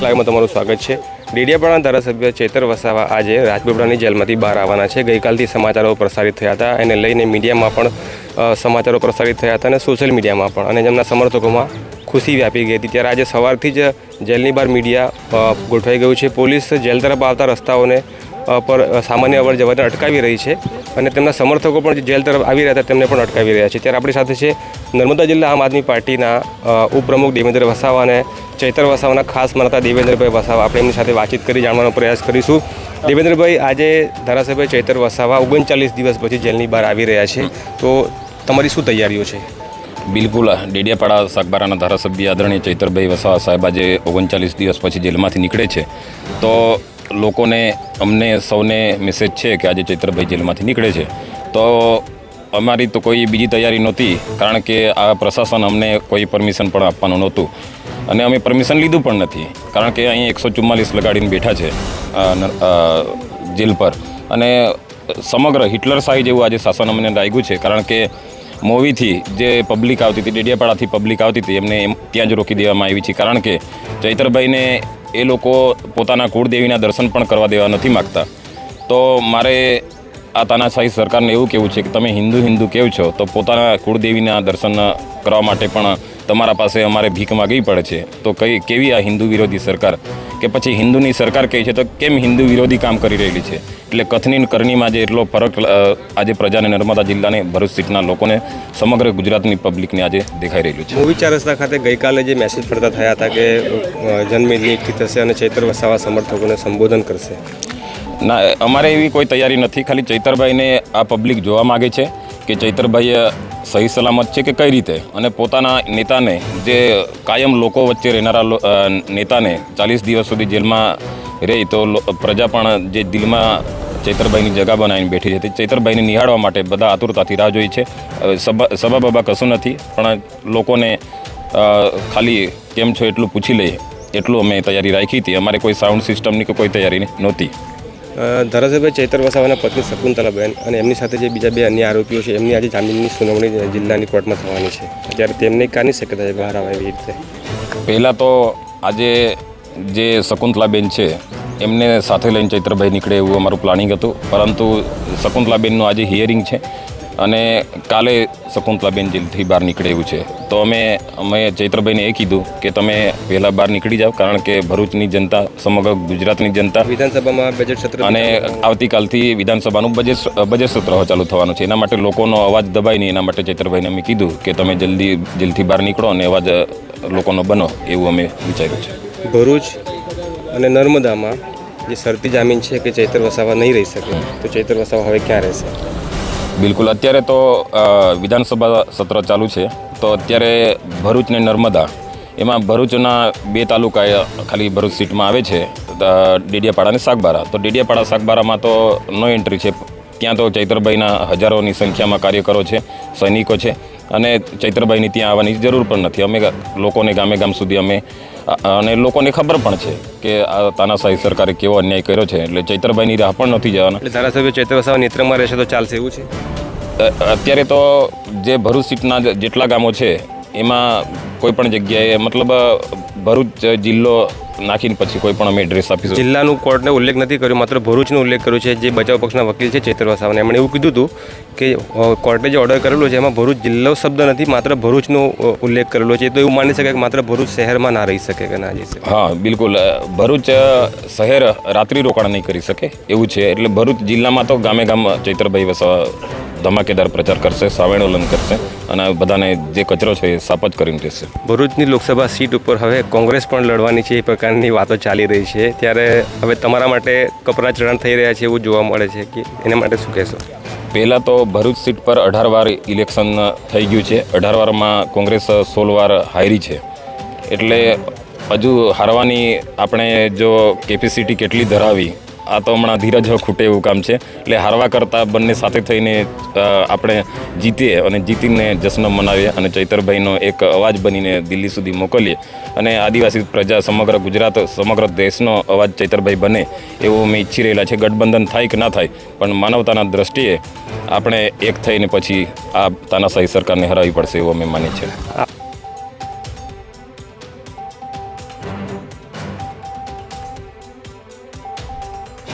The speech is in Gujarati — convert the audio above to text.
લાઈવમાં તમારું સ્વાગત છે. ડેડિયાપાડા ધારાસભ્ય ચેતર વસાવા આજે રાજપીપળાની જેલમાંથી બહાર આવવાના છે. ગઈકાલથી સમાચારો પ્રસારિત થયા હતા એને લઈને મીડિયામાં પણ સમાચારો પ્રસારિત થયા હતા અને સોશિયલ મીડિયામાં પણ. અને જેમના સમર્થકોમાં ખુશી વ્યાપી ગઈ હતી. ત્યારે આજે સવારથી જ જેલની બહાર મીડિયા ગોઠવાઈ ગયું છે. પોલીસ જેલ તરફ આવતા રસ્તાઓને પર સામાન્ય અવર જવરને અટકાવી રહી છે અને તેમના સમર્થકો પણ જેલ તરફ આવી રહ્યા હતા તેમને પણ અટકાવી રહ્યા છે. ત્યારે આપણી સાથે છે નર્મદા જિલ્લા આમ આદમી પાર્ટીના ઉપપ્રમુખ દેવેન્દ્ર વસાવા અને ચૈતર વસાવાના ખાસ માનતા દેવેન્દ્રભાઈ વસાવા. આપણે એમની સાથે વાતચીત કરી, જાણવાનો પ્રયાસ કરીશું. દેવેન્દ્રભાઈ, આજે ધારાસભ્ય ચૈતર વસાવા ઓગણચાલીસ દિવસ પછી જેલની બહાર આવી રહ્યા છે. તો તમારી શું તૈયારીઓ છે? બિલકુલ. ડેડિયાપાડા સાગબારાના ધારાસભ્ય આદરણીય ચૈતરભાઈ વસાવા સાહેબ આજે ઓગણચાલીસ દિવસ પછી જેલમાંથી નીકળે છે. તો લોકોને અમને સૌને મેસેજ છે કે આજે ચૈત્રભાઈ જેલમાંથી નીકળે છે. તો અમારી તો કોઈ બીજી તૈયારી નહોતી, કારણ કે આ પ્રશાસન અમને કોઈ પરમિશન પણ આપવાનું નહોતું. અને અમે પરમિશન લીધું પણ નથી, કારણ કે અહીં એકસો ચુમ્માલીસ લગાડીને બેઠા છે જેલ પર. અને સમગ્ર હિટલર શાહી જેવું આજે શાસન અમને લાગ્યું છે, કારણ કે મૂવીથી જે પબ્લિક આવતી હતી, ડેડિયાપાડાથી પબ્લિક આવતી હતી, એમને એમ, ત્યાં જ રોકી દેવામાં આવી છે. કારણ કે ચૈતરભાઈને એ લોકો પોતાના કુળદેવીના દર્શન પણ કરવા દેવા નથી માગતા. તો મારે આ તાનાશાહી સરકારને એવું કહેવું છે કે તમે હિન્દુ હિન્દુ કેવ છો, તો પોતાના કુળદેવીના દર્શન કરવા માટે પણ તમારા પાસે અમારે ભીખ માગવી પડે છે. તો કઈ કેવી આ હિન્દુ વિરોધી સરકાર? કે પછી હિન્દુની સરકાર કહે છે તો કેમ હિન્દુ વિરોધી કામ કરી રહેલી છે? એટલે કથની કરણીમાં જે એટલો ફરક આજે પ્રજાને નર્મદા જિલ્લાને ભરૂચ સીટના લોકોને સમગ્ર ગુજરાતની પબ્લિકને આજે દેખાઈ રહેલું છે. મૂવી રસ્તા ખાતે ગઈકાલે જે મેસેજ પડતા થયા હતા કે જનમેદની એકઠી થશે અને ચૈતર વસાવા સમર્થકોને સંબોધન કરશે. ના અમારે એવી કોઈ તૈયારી નથી. ખાલી ચૈતરભાઈને આ પબ્લિક જોવા માગે છે કે ચૈતરભાઈ સહી સલામત છે કે કઈ રીતે? અને પોતાના નેતાને, જે કાયમ લોકો વચ્ચે રહેનારા નેતાને ચાલીસ દિવસ સુધી જેલમાં રહી, તો પ્રજા પણ જે દિલમાં ચૈતરભાઈની જગા બનાવીને બેઠી છે તે ચૈતરભાઈને નિહાળવા માટે બધા આતુરતાથી રાહ જોઈ છે. સભા બબા કશું નથી, પણ લોકોને ખાલી કેમ છો એટલું પૂછી લઈએ એટલું અમે તૈયારી રાખી હતી. અમારે કોઈ સાઉન્ડ સિસ્ટમની કે કોઈ તૈયારી નહોતી. ધારાસભ્ય ચૈતર વસાવાના પત્ની શકુંતલાબેન અને એમની સાથે જે બીજા બે અન્ય આરોપીઓ છે, એમની આજે જામીનની સુનાવણી જિલ્લાની કોર્ટમાં થવાની છે. ત્યારે તેમને કાની શક્યતા છે બહાર આવે એવી રીતે. પહેલાં તો આજે જે શકુંતલાબેન છે, એમને સાથે લઈને ચૈત્રભાઈ નીકળે એવું અમારું પ્લાનિંગ હતું. પરંતુ શકુંતલાબેનનું આજે હિયરિંગ છે. અને કાલે શકુંતલાબેન જેલથી બહાર નીકળે એવું છે. તો અમે અમે ચૈત્રભાઈને એ કીધું કે તમે પહેલાં બહાર નીકળી જાઓ કારણ કે ભરૂચની જનતા સમગ્ર ગુજરાતની જનતા વિધાનસભામાં બજેટ સત્ર અને આવતીકાલથી વિધાનસભાનું બજેટ બજેટ સત્ર ચાલુ થવાનું છે. એના માટે લોકોનો અવાજ દબાય નહીં. એના માટે ચૈત્રભાઈને અમે કીધું કે તમે જલ્દી જેલથી બહાર નીકળો અને અવાજ લોકોનો બનો એવું અમે વિચાર્યું છે. ભરૂચ અને નર્મદામાં જે શરતી જામીન છે કે ચૈતર વસાવા નહીં રહી શકે તો ચૈતર વસાવા હવે ક્યાં રહેશે? બિલકુલ. અત્યારે તો વિધાનસભા સત્ર ચાલુ છે. તો અત્યારે ભરૂચ ને નર્મદા, એમાં ભરૂચના બે તાલુકા ખાલી ભરૂચ સીટમાં આવે છે ડેડિયાપાડા અને સાગબારા. તો ડેડિયાપાડા, સાગબારામાં તો નો એન્ટ્રી છે. ત્યાં તો ચૈત્રભાઈના હજારોની સંખ્યામાં કાર્યકરો છે, સૈનિકો છે. અને ચૈત્રભાઈની ત્યાં આવવાની જરૂર પણ નથી. અમે લોકોને ગામે ગામ સુધી અમે અને લોકોને ખબર પણ છે કે આ તાનાશાહી સરકારે કેવો અન્યાય કર્યો છે. એટલે ચૈત્રભાઈની રાહ પણ નથી જવાના. એટલે ધારાસભ્ય ચૈત્ર વસાવા નેત્રમાં રહેશે તો ચાલશે એવું છે? અત્યારે તો જે ભરૂચ સીટના જેટલા ગામો છે એમાં કોઈ પણ જગ્યાએ મતલબ ભરૂચ જિલ્લો નાખીને પછી કોઈ પણ અમે એડ્રેસ આપીશું. જિલ્લાનું કોર્ટને ઉલ્લેખ નથી કર્યો માત્ર ભરૂચનો ઉલ્લેખ કર્યો છે. જે બચાવ પક્ષના વકીલ છે ચેતર વસાવાને. એમણે એવું કીધું હતું કે કોર્ટે જે ઓર્ડર કરેલો છે એમાં ભરૂચ જિલ્લો શબ્દ નથી માત્ર ભરૂચનો ઉલ્લેખ કરેલો છે. તો એવું માની શકાય કે માત્ર ભરૂચ શહેરમાં ના રહી શકે કે ના જઈ શકે. હા બિલકુલ. ભરૂચ શહેર રાત્રિ રોકાણ નહીં કરી શકે. એવું છે. એટલે ભરૂચ જિલ્લામાં તો ગામે ગામ ચૈત્રભાઈ વસાવા ધમાકેદાર પ્રચાર કરશે સાવેણોલન કરશે અને બધાને જે કચરો છે એ સાફ જ કરીને રહેશે ભરૂચની લોકસભા સીટ ઉપર હવે કોંગ્રેસ પણ લડવાની છે એ પ્રકારની વાતો ચાલી રહી છે. ત્યારે હવે તમારા માટે કપરા ચરણ થઈ રહ્યા છે એવું જોવા મળે છે કે એના માટે શું કહેશો? પહેલાં તો ભરૂચ સીટ પર અઢાર વાર ઇલેક્શન થઈ ગયું છે. અઢાર વારમાં કોંગ્રેસ સોળ વાર હારી છે. એટલે હજુ હારવાની આપણે જો કેપેસિટી કેટલી ધરાવી આ તો હમણાં ધીરજ ખૂટે એવું કામ છે. એટલે હારવા કરતાં બંને સાથે થઈને આપણે જીતીએ અને જીતીને જશ્ન મનાવીએ અને ચૈતરભાઈનો એક અવાજ બનીને દિલ્હી સુધી મોકલીએ. અને આદિવાસી પ્રજા સમગ્ર ગુજરાત, સમગ્ર દેશનો અવાજ ચૈતરભાઈ બને એવું અમે ઈચ્છી રહેલા છે. ગઠબંધન થાય કે ના થાય, પણ માનવતાના દ્રષ્ટિએ આપણે એક થઈને પછી આ તાનાશાહી સરકારને હરાવી પડશે એવું અમે માનીએ છીએ.